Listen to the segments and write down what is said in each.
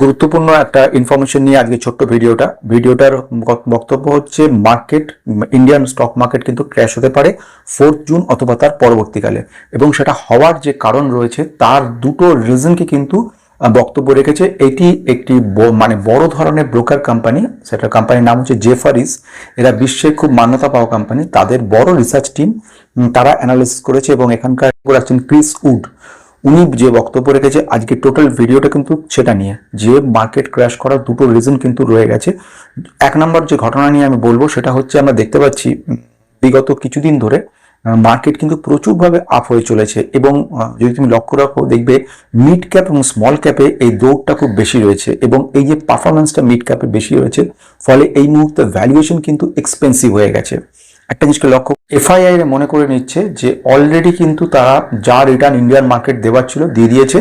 গুরুত্বপূর্ণ একটা ইনফরমেশন নিয়ে আজকে ছোট্ট ভিডিওটা। ভিডিওটার বক্তব্য হচ্ছে মার্কেট ইন্ডিয়ান স্টক মার্কেট কিন্তু ক্র্যাশ হতে পারে ফোর্থ জুন অথবা তার পরবর্তীকালে। এবং সেটা হওয়ার যে কারণ রয়েছে, তার দুটো রিজনকে কিন্তু বক্তব্য রেখেছে। এটি একটি মানে বড় ধরনের ব্রোকার কোম্পানি সেটা কোম্পানির নাম হচ্ছে জেফারিস এরা বিশ্বের খুব মান্যতা পাওয়া কোম্পানি তাদের বড় রিসার্চ টিম তারা অ্যানালিসিস করেছে এবং এখানকার আছেন ক্রিস উড উনি যে বক্তব্য রেখেছে, আজকে টোটাল ভিডিওটা কিন্তু সেটা নিয়ে। যে মার্কেট ক্র্যাশ করার দুটো রিজন কিন্তু রয়ে গেছে। এক নম্বর যে ঘটনা নিয়ে আমি বলব, সেটা হচ্ছে আমরা দেখতে পাচ্ছি বিগত কিছুদিন ধরে মার্কেট কিন্তু প্রচুরভাবে আপ হয়ে চলেছে এবং যদি তুমি লক্ষ্য রাখো, দেখবে মিড ক্যাপ এবং স্মল ক্যাপে এই দৌড়টা খুব বেশি রয়েছে এবং এই যে পারফরমেন্সটা মিড ক্যাপে বেশি রয়েছে, ফলে এই মুহূর্তে ভ্যালুয়েশন কিন্তু এক্সপেন্সিভ হয়ে গেছে। একটা জিনিসকে লক্ষ্য এফআইআই মনে করে নিচ্ছে যে অলরেডি কিন্তু তারা যা রিটার্ন ইন্ডিয়ান মার্কেট দেওয়ার ছিল দিয়ে দিয়েছে,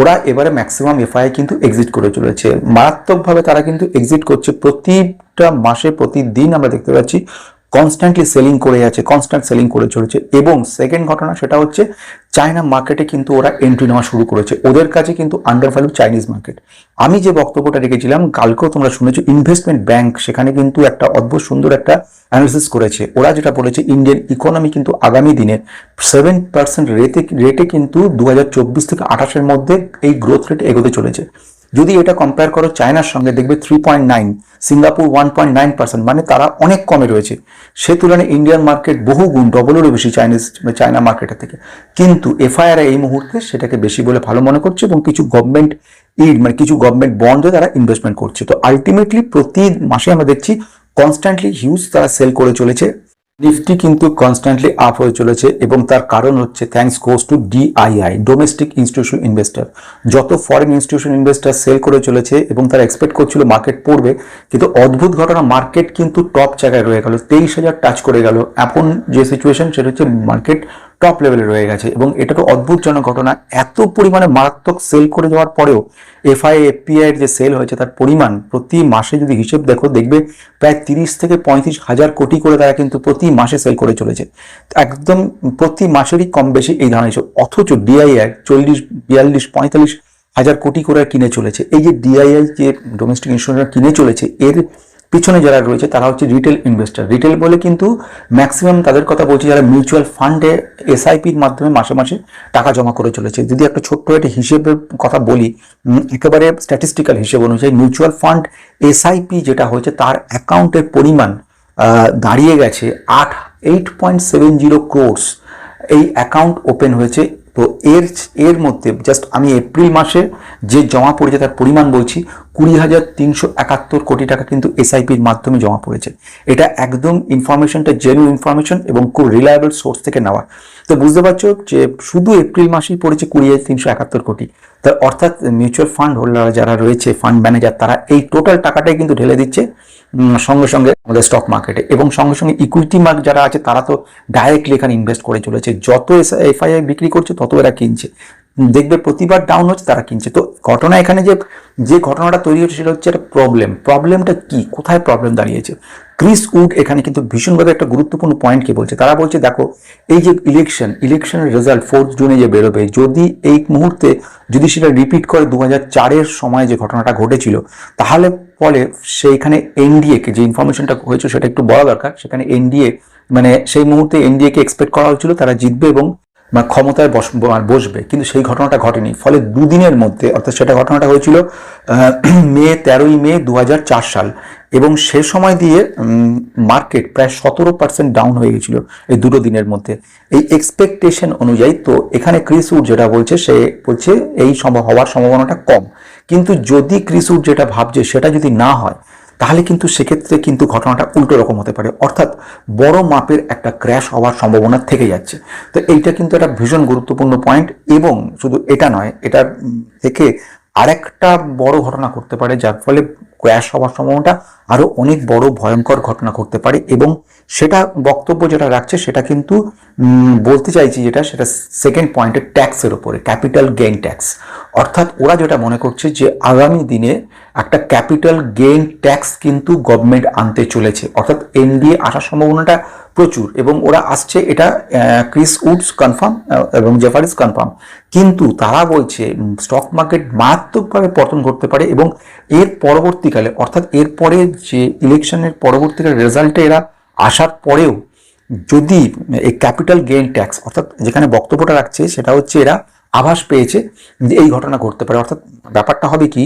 ওরা এবারে ম্যাক্সিমাম এফআইআই কিন্তু এক্সিট করে চলেছে। মারাত্মকভাবে তারা কিন্তু এক্সিট করছে। প্রতিটা মাসে, প্রতিদিন আমরা দেখতে পাচ্ছি কনস্ট্যান্টলি সেলিং করে যাচ্ছে কনস্ট্যান্ট সেলিং করে চলেছে। এবং সেকেন্ড ঘটনা সেটা হচ্ছে চায়না মার্কেটে কিন্তু ওরা এন্ট্রি নেওয়া শুরু করেছে। ওদের কাছে কিন্তু আন্ডার ভ্যালু চাইনিজ মার্কেট আমি যে বক্তব্যটা রেখেছিলাম, কালকেও তোমরা শুনেছো ইনভেস্টমেন্ট ব্যাংক সেখানে কিন্তু একটা অদ্ভুত সুন্দর একটা অ্যানালিসিস করেছে। ওরা যেটা বলেছে ইন্ডিয়ান ইকোনমি কিন্তু আগামী দিনে সেভেন পার্সেন্ট রেটে রেটে কিন্তু দু হাজার চব্বিশ থেকে আঠাশের মধ্যে এই গ্রোথ রেট এগোতে চলেছে। যদি এটা কম্পেয়ার করো চায়নার সঙ্গে, দেখবে three point nine Singapore one point nine percent মানে তারা অনেক কমে রয়েছে। সে তুলনায় ইন্ডিয়ান মার্কেট বহু গুণ ডবলেরও বেশি চাইনিজ চায়না মার্কেটের থেকে। কিন্তু এফআইআর এই মুহূর্তে সেটাকে বেশি বলে ভালো মনে করছে এবং কিছু গভর্নমেন্ট ইড মানে কিছু গভর্নমেন্ট বন্ডে তারা ইনভেস্টমেন্ট করছে। তো আলটিমেটলি প্রতি মাসে আমরা দেখছি কনস্ট্যান্টলি হিউজ তারা সেল করে চলেছে। নিফটি কিন্তু কনস্ট্যান্টলি আপ হয়ে চলেছে এবং তার কারণ হচ্ছে thanks goes to DII domestic institution investor যত ফরেন ইনস্টিটিউশন ইনভেস্টার সেল করে চলেছে এবং তারা এক্সপেক্ট করছিল মার্কেট পড়বে, কিন্তু অদ্ভুত ঘটনা মার্কেট কিন্তু টপ জায়গায় রয়ে গেল, তেইশ হাজার টাচ করে গেল। এখন যে সিচুয়েশন সেটা হচ্ছে মার্কেট টপ লেভেলে রয়ে গেছে এবং এটা তো অদ্ভুতজনক ঘটনা। এত পরিমাণে মারাত্মক সেল করে যাওয়ার পরেও এফআই এফপিআই এর যে সেল হয়েছে তার পরিমাণ প্রতি মাসে যদি হিসেব দেখো, দেখবে প্রায় তিরিশ থেকে পঁয়ত্রিশ হাজার কোটি করে তারা কিন্তু প্রতি মাসে সেল করে চলেছে। একদম প্রতি মাসেরই কম বেশি এই ধরনের হিসেব অথচ ডিআইআই চল্লিশ, বিয়াল্লিশ, পঁয়তাল্লিশ হাজার কোটি করে কিনে চলেছে। এই যে ডিআইআই যে ডোমেস্টিক ইন্স্যুরেন্স কিনে চলেছে, এর পিছনে যারা রয়েছে, তারা হচ্ছে রিটেল ইনভেস্টর রিটেল বলে কিন্তু ম্যাক্সিমাম তাদের কথা বলছি যারা মিউচুয়াল ফান্ডে এসআইপির মাধ্যমে মাসে মাসে টাকা জমা করে চলেছে। যদি একটা ছোট্ট একটা হিসেবের কথা বলি একেবারে স্ট্যাটিস্টিক্যাল হিসেব অনুযায়ী মিউচুয়াল ফান্ড এসআইপি যেটা হয়েছে, তার অ্যাকাউন্টের পরিমাণ দাঁড়িয়ে গেছে আট eight point seven zero crores এই অ্যাকাউন্ট ওপেন হয়েছে তো এর এর মধ্যে জাস্ট আমি এপ্রিল মাসে যে জমা পড়েছে তার পরিমাণ বলছি, কুড়ি হাজার তিনশো একাত্তর কোটি টাকা কিন্তু এসআইপির মাধ্যমে জমা পড়েছে। এটা একদম ইনফরমেশনটা জেনুইন ইনফরমেশন এবং খুব রিলায়েবল সোর্স থেকে নেওয়া। তো বুঝতে পারছ যে শুধু এপ্রিল মাসেই পড়েছে কুড়ি হাজার তিনশো একাত্তর কোটি। তার অর্থাৎ মিউচুয়াল ফান্ড হোল্ডার যারা রয়েছে ফান্ড ম্যানেজার তারা এই টোটাল টাকাটাই কিন্তু ঢেলে দিচ্ছে। সঙ্গে সঙ্গে আমাদের স্টক মার্কেটে এবং সঙ্গে সঙ্গে ইকুইটি মার্ক যারা আছে, তারা তো ডাইরেক্টলি এখানে ইনভেস্ট করে চলেছে। যত এফআইআই বিক্রি করছে, তত এরা কিনছে। দেখবে প্রতিবার ডাউন হচ্ছে, তারা কিনছে। তো ঘটনা এখানে যে যে ঘটনাটা তৈরি হচ্ছে সেটা হচ্ছে একটা প্রবলেম প্রবলেমটা কি? কোথায় প্রবলেম দাঁড়িয়েছে? ক্রিস উড এখানে কিন্তু ভীষণভাবে একটা গুরুত্বপূর্ণ পয়েন্টকে বলছে। তারা বলছে, দেখো, এই যে ইলেকশন ইলেকশনের রেজাল্ট ফোর্থ জুনে যে বেরোবে, যদি এই মুহূর্তে, যদি সেটা রিপিট করে দু চারের সময় যে ঘটনাটা ঘটেছিল, তাহলে ফলে সেইখানে এনডিএকে যে ইনফরমেশনটা হয়েছে সেটা একটু বলা দরকার, সেখানে এনডিএ মানে সেই মুহূর্তে এনডিএকে এক্সপেক্ট করা হয়েছিল তারা জিতবে এবং ক্ষমতায় বস বসবে, কিন্তু সেই ঘটনাটা ঘটেনি। ফলে দুদিনের মধ্যে, অর্থাৎ সেটা ঘটনাটা হয়েছিল মে তেরোই মে দু হাজার চার সাল, এবং সে সময় দিয়ে মার্কেট প্রায় সতেরো পার্সেন্ট ডাউন হয়ে গেছিল এই দুটো দিনের মধ্যে। এই এক্সপেকটেশন অনুযায়ী তো এখানে ক্রিস উড যেটা বলছে, সে বলছে এই সম্ভব, হওয়ার সম্ভাবনাটা কম। কিন্তু যদি ক্রিস উড যেটা ভাবছে সেটা যদি না হয় তাহলে কিন্তু সেক্ষেত্রে কিন্তু ঘটনাটা উল্টো রকম হতে পারে। অর্থাৎ বড় মাপের একটা ক্র্যাশ হওয়ার সম্ভাবনা থেকে যাচ্ছে। তো এইটা কিন্তু একটা ভীষণ গুরুত্বপূর্ণ পয়েন্ট এবং শুধু এটা নয়, এটা থেকে আরেকটা বড় ঘটনা করতে পারে, যার ফলে ক্র্যাশ হওয়ার সম্ভাবনাটা আরও অনেক বড় ভয়ঙ্কর ঘটনা করতে পারে এবং সেটা বক্তব্য যেটা রাখছে সেটা কিন্তু বলতে চাইছি যেটা, সেটা সেকেন্ড পয়েন্টে ট্যাক্সের ওপরে ক্যাপিটাল গেইন ট্যাক্স অর্থাৎ ওরা যেটা মনে করছে যে আগামী দিনে একটা ক্যাপিটাল গেইন ট্যাক্স কিন্তু গভর্নমেন্ট আনতে চলেছে। অর্থাৎ এনডিএ আসার সম্ভাবনাটা প্রচুর এবং ওরা আসছে, এটা ক্রিস উডস কনফার্ম এবং জেফারিস কনফার্ম। কিন্তু তারা বলছে স্টক মার্কেট মারাত্মকভাবে পতন ঘটতে পারে এবং এর পরবর্তীকালে, অর্থাৎ এরপরে যে ইলেকশনের পরবর্তীকালে রেজাল্টে এরা আসার পরেও যদি এই ক্যাপিটাল গেইন ট্যাক্স, অর্থাৎ যেখানে বক্তব্যটা রাখছে, সেটা হচ্ছে এরা আভাস পেয়েছে যে এই ঘটনা ঘটতে পারে। অর্থাৎ ব্যাপারটা হবে কি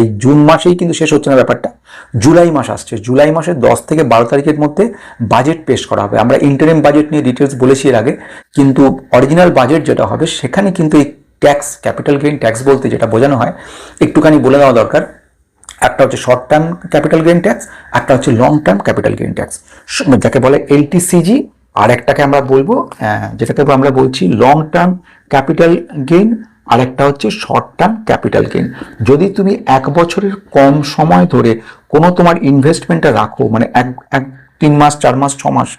এই জুন মাসেই কিন্তু শেষ হচ্ছে না ব্যাপারটা। জুলাই মাস আসছে। জুলাই মাসের দশ থেকে বারো তারিখের মধ্যে বাজেট পেশ করা হবে। আমরা ইন্টারিম বাজেট নিয়ে ডিটেলস বলেছি এর আগে, কিন্তু অরিজিনাল বাজেট যেটা হবে, সেখানে কিন্তু এই ট্যাক্স ক্যাপিটাল গেইন ট্যাক্স বলতে যেটা বোঝানো হয়, একটুখানি বলে দেওয়া দরকার। একটা হচ্ছে short term capital gain tax একটা হচ্ছে long term capital gain tax যাকে বলে এলটিসিজি আর একটাকে আমরা বলব যেটাকে আমরা বলছি লং টার্ম ক্যাপিটাল গেইন আর একটা হচ্ছে শর্ট টার্ম ক্যাপিটাল গেইন যদি তুমি এক বছরের কম সময় ধরে কোনো তোমার ইনভেস্টমেন্টটা রাখো মানে এক এক, তিন মাস, চার মাস, ছ মাস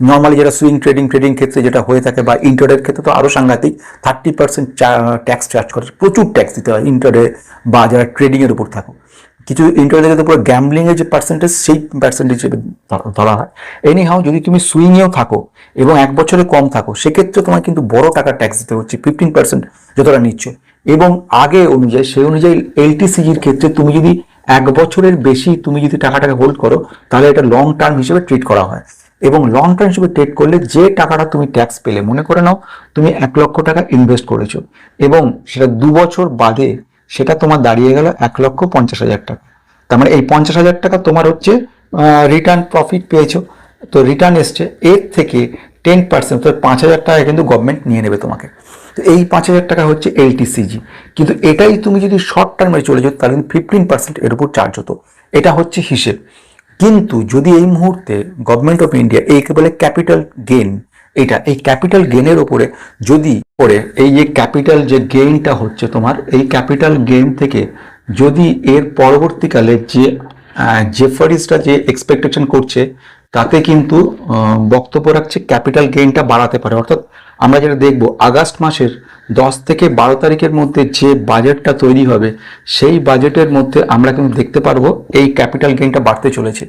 নর্মালি যেটা সুইং ট্রেডিং ট্রেডিং ক্ষেত্রে যেটা হয়ে থাকে বা ইন্টারডের ক্ষেত্রে তো আরও সাংঘাতিক থার্টি পার্সেন্ট ট্যাক্স চার্জ করে, প্রচুর ট্যাক্স দিতে হয় ইন্টারডে বা যারা ট্রেডিংয়ের উপর থাকো। কিছু ইন্টারনেটে পুরো গ্যাম্বলিং এর যে পার্সেন্টেজ সেই পার্সেন্টেজ ধরা হয়। এনি হাও যদি তুমি সুইংয়েও থাকো এবং এক বছরে কম থাকো, সেক্ষেত্রে তোমার কিন্তু বড় টাকা ট্যাক্স দিতে হচ্ছে ফিফটিন পার্সেন্ট যতটা নিচ্ছ। এবং আগে অনুযায়ী, সেই অনুযায়ী এলটিসিজির ক্ষেত্রে তুমি যদি এক বছরের বেশি তুমি যদি টাকাটাকে হোল্ড করো, তাহলে এটা লং টার্ম হিসেবে ট্রিট করা হয়। এবং লং টার্ম হিসেবে ট্রেড করলে যে টাকাটা তুমি ট্যাক্স পেলে, মনে করে নাও, তুমি এক লক্ষ টাকা ইনভেস্ট করেছ। এবং সেটা দু বছর বাদে সেটা তোমার দাঁড়িয়ে গেল এক লক্ষ পঞ্চাশ হাজার টাকা। তার মানে এই পঞ্চাশ হাজার টাকা তোমার হচ্ছে রিটার্ন প্রফিট পেয়েছ। তো রিটার্ন এসছে, এর থেকে টেন পার্সেন্ট তো পাঁচ হাজার টাকা কিন্তু গভর্নমেন্ট নিয়ে নেবে তোমাকে। তো এই পাঁচ হাজার টাকা হচ্ছে এলটিসিজি কিন্তু এটাই তুমি যদি শর্ট টার্মে চলে যেত তাহলে কিন্তু ফিফটিন পার্সেন্ট এর উপর চার্জ হতো। এটা হচ্ছে হিসেব। কিন্তু যদি এই মুহূর্তে গভর্নমেন্ট অফ ইন্ডিয়া এইকে বলে ক্যাপিটাল গেন এটা এই ক্যাপিটাল গেনের ওপরে যদি পরে এই যে ক্যাপিটাল যে গেইনটা হচ্ছে তোমার, এই ক্যাপিটাল গেইন থেকে যদি এর পরবর্তীকালে যে জেফারিসটা যে এক্সপেকটেশন করছে, তাতে কিন্তু বক্তব্য রাখছে ক্যাপিটাল গেইনটা বাড়াতে পারে। অর্থাৎ আমরা যেটা দেখব, আগস্ট মাসের দশ থেকে বারো তারিখের মধ্যে যে বাজেটটা তৈরি হবে, সেই বাজেটের মধ্যে আমরা কিন্তু দেখতে পারব এই ক্যাপিটাল গেইনটা বাড়তে চলেছে।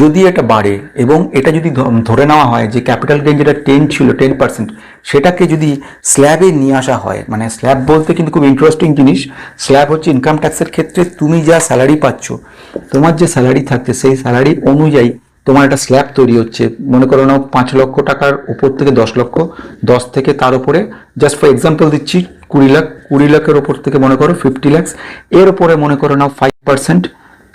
যদি এটা বাড়ে এবং এটা যদি ধরে নেওয়া হয় যে ক্যাপিটাল গেইন যেটা টেন ছিল, টেন পার্সেন্ট, সেটাকে যদি স্ল্যাবে নিয়ে আসা হয় মানে স্ল্যাব বলতে কিন্তু খুব ইন্টারেস্টিং জিনিস, স্ল্যাব হচ্ছে ইনকাম ট্যাক্সের ক্ষেত্রে তুমি যা স্যালারি পাচ্ছ, তোমার যে স্যালারি থাকছে, সেই স্যালারি অনুযায়ী তোমার একটা স্ল্যাব তৈরি হচ্ছে। মনে করো নাও, পাঁচ লক্ষ টাকার উপর থেকে দশ লক্ষ, দশ থেকে তার উপরে জাস্ট ফর এক্সাম্পল দিচ্ছি, কুড়ি লাখ, কুড়ি লাখের উপর থেকে মনে করো ফিফটি ল্যাক্স এর উপরে মনে করো নাও ফাইভ পার্সেন্ট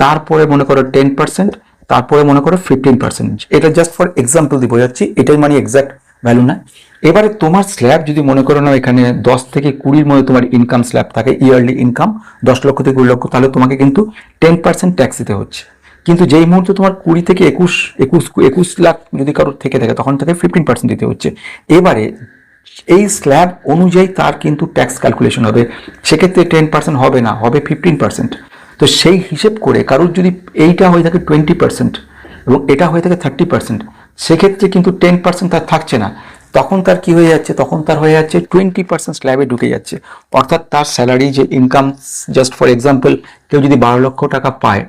তারপরে মনে করো টেন পার্সেন্ট তারপরে মনে করো ফিফটিন পার্সেন্ট এটা জাস্ট ফর এক্সাম্পল দিয়ে বোঝাচ্ছি এটাই মানে এক্স্যাক্ট ভ্যালু না। এবারে তোমার স্ল্যাব যদি মনে করো না এখানে দশ থেকে কুড়ির মধ্যে তোমার ইনকাম স্ল্যাব থাকে ইয়ারলি ইনকাম দশ লক্ষ থেকে কুড়ি লক্ষ, তাহলে তোমাকে কিন্তু টেন পার্সেন্ট ট্যাক্স দিতে হচ্ছে। কিন্তু যেই মুহূর্তে তোমার কুড়ি থেকে একুশ একুশ একুশ লাখ যদি কারোর থেকে থাকে, তখন তাকে ফিফটিন পার্সেন্ট দিতে হচ্ছে। এবারে এই স্ল্যাব অনুযায়ী তার কিন্তু ট্যাক্স ক্যালকুলেশন হবে। সেক্ষেত্রে টেন পার্সেন্ট হবে না, হবে ফিফটিন পার্সেন্ট তো সেই হিসেব করে কারোর যদি এইটা হয়ে থাকে টোয়েন্টি পার্সেন্ট এবং এটা হয়ে থাকে থার্টি পার্সেন্ট সেক্ষেত্রে কিন্তু টেন পার্সেন্ট তার থাকছে না। তখন তার কি হয়ে যাচ্ছে? তখন তার হয়ে যাচ্ছে টোয়েন্টি পার্সেন্ট স্ল্যাবে ঢুকে যাচ্ছে। অর্থাৎ তার স্যালারি যে ইনকাম জাস্ট ফর এক্সাম্পল কেউ যদি বারো লক্ষ টাকা পায়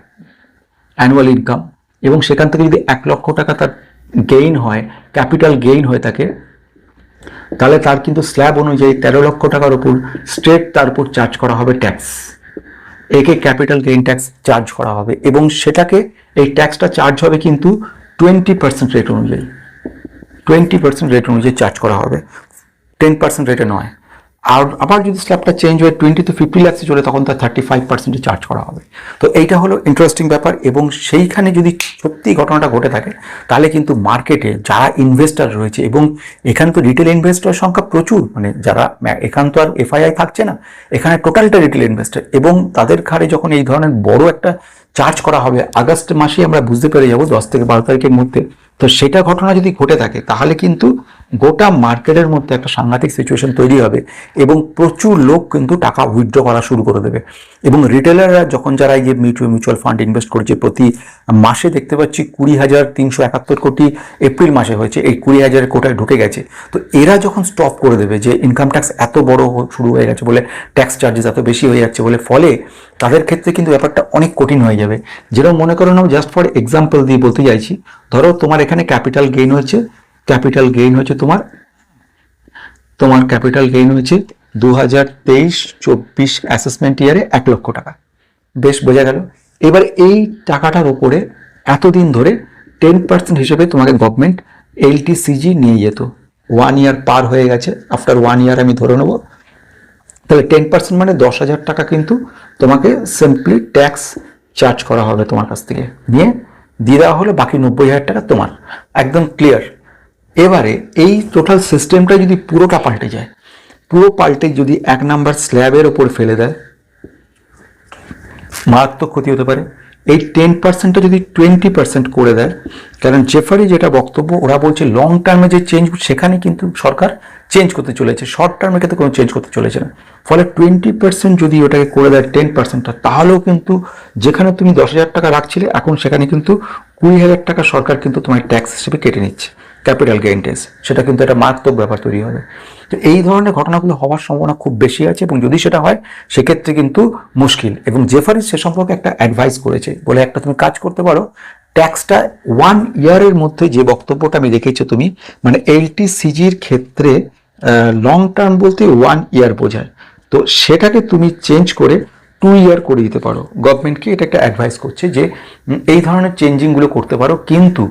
অ্যানুয়াল ইনকাম এবং সেখান থেকে যদি এক লক্ষ টাকা তার গেইন হয় ক্যাপিটাল গেইন হয়ে থাকে তাহলে তার কিন্তু স্ল্যাব অনুযায়ী তেরো লক্ষ টাকার উপর স্ট্রেট তার উপর চার্জ করা হবে ট্যাক্স একে ক্যাপিটাল গেইন ট্যাক্স চার্জ করা হবে, এবং সেটাকে এই ট্যাক্সটা চার্জ হবে কিন্তু টোয়েন্টি পার্সেন্ট রেট অনুযায়ী। টোয়েন্টি পার্সেন্ট রেট অনুযায়ী চার্জ করা হবে। টেন পার্সেন্ট রেটে নয়। আর আবার যদি স্ল্যাবটা চেঞ্জ হয়ে টোয়েন্টি টু ফিফটি ল্যাক্সে চলে, তখন তার থার্টি ফাইভ পার্সেন্টে চার্জ করা হবে। তো এইটা হলো ইন্টারেস্টিং ব্যাপার এবং সেইখানে যদি সত্যি ঘটনাটা ঘটে থাকে, তাহলে কিন্তু মার্কেটে যারা ইনভেস্টার রয়েছে এবং এখানে তো রিটেল ইনভেস্টার সংখ্যা প্রচুর মানে যারা, এখান তো আর এফআইআই থাকছে না, এখানে টোটালটা রিটেল ইনভেস্টার এবং তাদের ঘাড়ে যখন এই ধরনের বড় একটা চার্জ করা হবে, আগস্ট মাসে আমরা বুঝতে পেরে যাব, দশ থেকে বারো তারিখের মধ্যে, তো সেটা ঘটনা যদি ঘটে থাকে, তাহলে কিন্তু গোটা মার্কেটের মধ্যে একটা সাংঘাতিক সিচুয়েশন তৈরি হবে এবং প্রচুর লোক কিন্তু টাকা উইথড্র করা শুরু করে দেবে। এবং রিটেলাররা যখন যারা এই মিউচুয়াল মিউচুয়াল ফান্ড ইনভেস্ট করছে, প্রতি মাসে দেখতে পাচ্ছি কুড়ি হাজার তিনশো একাত্তর কোটি এপ্রিল মাসে হয়েছে, এই কুড়ি হাজারের কোটায় ঢুকে গেছে। তো এরা যখন স্টপ করে দেবে যে ইনকাম ট্যাক্স এত বড় শুরু হয়ে গেছে বলে ট্যাক্স চার্জেস এত বেশি হয়ে যাচ্ছে বলে, ফলে তাদের ক্ষেত্রে কিন্তু ব্যাপারটা অনেক কঠিন হয়ে যাবে। যেরকম মনে করো না জাস্ট ফর এক্সাম্পল দিয়ে বলতে চাইছি, ধরো তোমার এখানে ক্যাপিটাল গেইন হচ্ছে ক্যাপিটাল গেইন হচ্ছে তোমার? তোমার ক্যাপিটাল গেইন হয়েছে দু হাজার তেইশ চব্বিশ অ্যাসেসমেন্ট ইয়ারে এক লক্ষ টাকা। বেশ, বোঝা গেল। এবার এই টাকাটার উপরে এতদিন ধরে টেন পার্সেন্ট হিসেবে তোমাকে গভর্নমেন্ট এলটিসিজি নিয়ে যেত। ওয়ান ইয়ার পার হয়ে গেছে। আফটার ওয়ান ইয়ার আমি ধরে নেব। তাহলে টেন পার্সেন্ট মানে দশ হাজার টাকা কিন্তু তোমাকে সিম্পলি ট্যাক্স চার্জ করা হবে তোমার কাছ থেকে। নিয়ে দিয়ে দেওয়া হলো বাকি নব্বই হাজার টাকা তোমার। একদম ক্লিয়ার এবারে এই টোটাল সিস্টেমটা যদি পুরোটা পাল্টে যায়, পুরো পাল্টে যদি এক নাম্বার স্ল্যাবের ওপর ফেলে দেয়, মারাত্মক ক্ষতি হতে পারে। এই টেন পার্সেন্টটা যদি টোয়েন্টি পার্সেন্ট করে দেয়, কারণ জেফারি যেটা বক্তব্য, ওরা বলছে লং টার্মে যে চেঞ্জ সেখানে কিন্তু সরকার চেঞ্জ করতে চলেছে। শর্ট টার্মে কিন্তু কোনো চেঞ্জ করতে চলেছে না। ফলে টোয়েন্টি পার্সেন্ট যদি ওটাকে করে দেয় টেন পার্সেন্টটা তাহলেও কিন্তু যেখানে তুমি দশ হাজার টাকা রাখছিলে, এখন সেখানে কিন্তু কুড়ি হাজার টাকা সরকার কিন্তু তোমার ট্যাক্স হিসেবে কেটে নিচ্ছে। ক্যাপিটাল গেইন ট্যাক্স সেটা কিন্তু একটা মারাত্মক ব্যাপার তৈরি হবে। তো এই ধরনের ঘটনাগুলো হওয়ার সম্ভাবনা খুব বেশি আছে এবং যদি সেটা হয়, সেক্ষেত্রে কিন্তু মুশকিল। এবং জেফারিস সে সম্পর্কে একটা অ্যাডভাইস করেছে বলে একটা তুমি কাজ করতে পারো। ট্যাক্সটা ওয়ান ইয়ারের মধ্যে যে বক্তব্যটা আমি দেখেছি তুমি মানে এলটিসিজির ক্ষেত্রে লং টার্ম বলতে ওয়ান ইয়ার বোঝায়। তো সেটাকে তুমি চেঞ্জ করে টু ইয়ার করে দিতে পারো। গভর্নমেন্টকে এটা একটা অ্যাডভাইস করছে যে এই ধরনের চেঞ্জিংগুলো করতে পারো, কিন্তু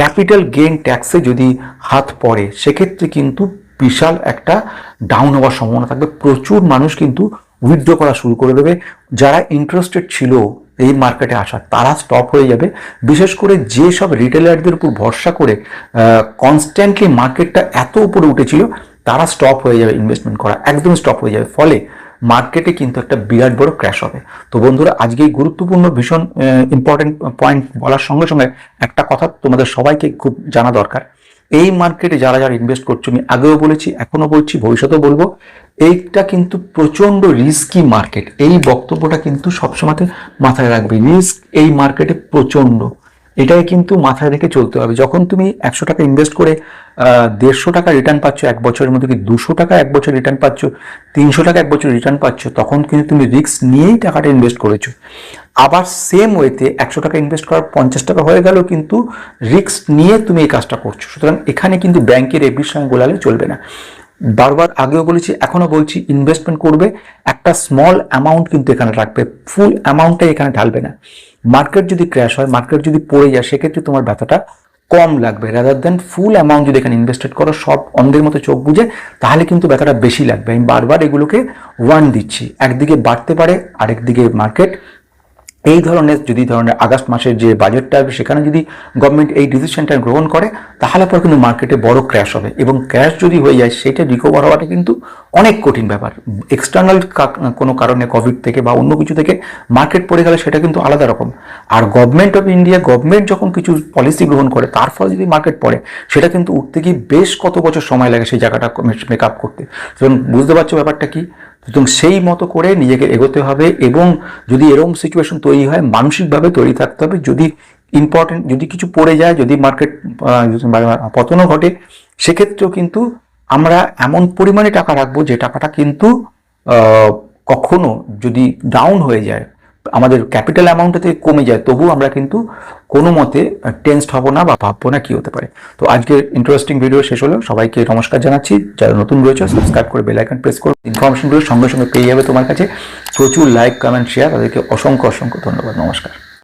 ক্যাপিটাল গেইন ট্যাক্সে যদি হাত পড়ে, সেক্ষেত্রে কিন্তু বিশাল একটা ডাউন হওয়ার সম্ভাবনা থাকবে। প্রচুর মানুষ কিন্তু উইথড্র করা শুরু করে দেবে। যারা ইন্টারেস্টেড ছিল এই মার্কেটে আসা তারা স্টপ হয়ে যাবে। বিশেষ করে যে সব রিটেলারদের উপর ভরসা করে কনস্ট্যান্টলি মার্কেটটা এত উপরে উঠেছিল, তারা স্টপ হয়ে যাবে ইনভেস্টমেন্ট করা, একদম স্টপ হয়ে যাবে। ফলে মার্কেটে কিন্তু একটা বিরাট বড় ক্র্যাশ হবে। তো বন্ধুরা, আজকে এই গুরুত্বপূর্ণ ভীষণ ইম্পর্টেন্ট পয়েন্ট বলার সঙ্গে সঙ্গে একটা কথা তোমাদের সবাইকে খুব জানা দরকার। এই মার্কেটে যারা যারা ইনভেস্ট করছ, আমি আগেও বলেছি এখনও বলছি, ভবিষ্যতেও বলব, এইটা কিন্তু প্রচণ্ড রিস্কি মার্কেট এই বক্তব্যটা কিন্তু সবসময় মাথায় রাখবে। রিস্ক এই মার্কেটে প্রচণ্ড এটাই কিন্তু মাথায় রেখে চলতে হবে। যখন তুমি একশো টাকা ইনভেস্ট করে দেড়শো টাকা রিটার্ন পাচ্ছ, এক বছরের মধ্যে কি দুশো টাকা এক বছর রিটার্ন পাচ্ছ, তিনশো টাকা এক বছর রিটার্ন পাচ্ছ, তখন কিন্তু তুমি রিস্ক নিয়েই টাকাটা ইনভেস্ট করেছ। আবার সেম ওয়েতে একশো টাকা ইনভেস্ট করার পঞ্চাশ টাকা হয়ে গেল কিন্তু রিস্ক নিয়ে তুমি এই কাজটা করছ। সুতরাং এখানে কিন্তু ব্যাংকের এবির সঙ্গে গোলালে চলবে না। বারবার আগেও বলেছি এখনও বলছি ইনভেস্টমেন্ট করবে, একটা স্মল অ্যামাউন্ট কিন্তু এখানে রাখবে ফুল অ্যামাউন্টটাই এখানে ঢালবে না। মার্কেট যদি ক্র্যাশ হয় মার্কেট যদি পড়ে যায়, সেক্ষেত্রে তোমার ব্যথাটা কম লাগবে। রাদার দেন ফুল অ্যামাউন্ট যদি এখানে ইনভেস্টেড করো, সব অন্ধের মতো চোখ বুঝে তাহলে কিন্তু ব্যথাটা বেশি লাগবে। আমি বারবার এগুলোকে ওয়ান দিচ্ছি। একদিকে বাড়তে পারে, আরেকদিকে মার্কেট এই ধরনের যদি ধরনের আগস্ট মাসের যে বাজেটটা আসবে, সেখানে যদি গভর্নমেন্ট এই ডিসিশনটা গ্রহণ করে, তাহলে পর কিন্তু মার্কেটে বড় ক্র্যাশ হবে। এবং ক্র্যাশ যদি হয়ে যায়, সেটা রিকভার হওয়াটা কিন্তু অনেক কঠিন ব্যাপার। এক্সটার্নাল কোনো কারণে কোভিড থেকে বা অন্য কিছু থেকে মার্কেট পড়ে গেলে সেটা কিন্তু আলাদা রকম। আর গভর্নমেন্ট অফ ইন্ডিয়া গভর্নমেন্ট যখন কিছু পলিসি গ্রহণ করে, তার ফলে যদি মার্কেট পড়ে, সেটা কিন্তু উঠতে গিয়ে বেশ কত বছর সময় লাগে সেই জায়গাটা মেক করতে। সুতরাং বুঝতে পারছ ব্যাপারটা কি? সুতরাং সেই মতো করে নিজেকে এগোতে হবে এবং যদি এরকম সিচুয়েশন তৈরি হয়, মানসিকভাবে তৈরি থাকতে হবে। যদি ইম্পর্টেন্ট যদি কিছু পড়ে যায়, যদি মার্কেট পতনও ঘটে, সেক্ষেত্রেও কিন্তু আমরা এমন পরিমাণে টাকা রাখব যে টাকাটা কিন্তু কখনো যদি ডাউন হয়ে যায় আমাদের ক্যাপিটাল অ্যামাউন্টটা থেকে কমে যায়, তবু আমরা কিন্তু কোনো মতে টেন্সড হব না বা ভাববো না কি হতে পারে। তো আজকের ইন্টারেস্টিং ভিডিও শেষ হলো। সবাইকে নমস্কার জানাচ্ছি। যারা নতুন রয়েছে সাবস্ক্রাইব করে বেল আইকন প্রেস করো। ইনফরমেশনগুলো সঙ্গে সঙ্গে পেয়ে যাবে তোমার কাছে। প্রচুর লাইক কমেন্ট শেয়ার তাদেরকে অসংখ্য অসংখ্য ধন্যবাদ। নমস্কার।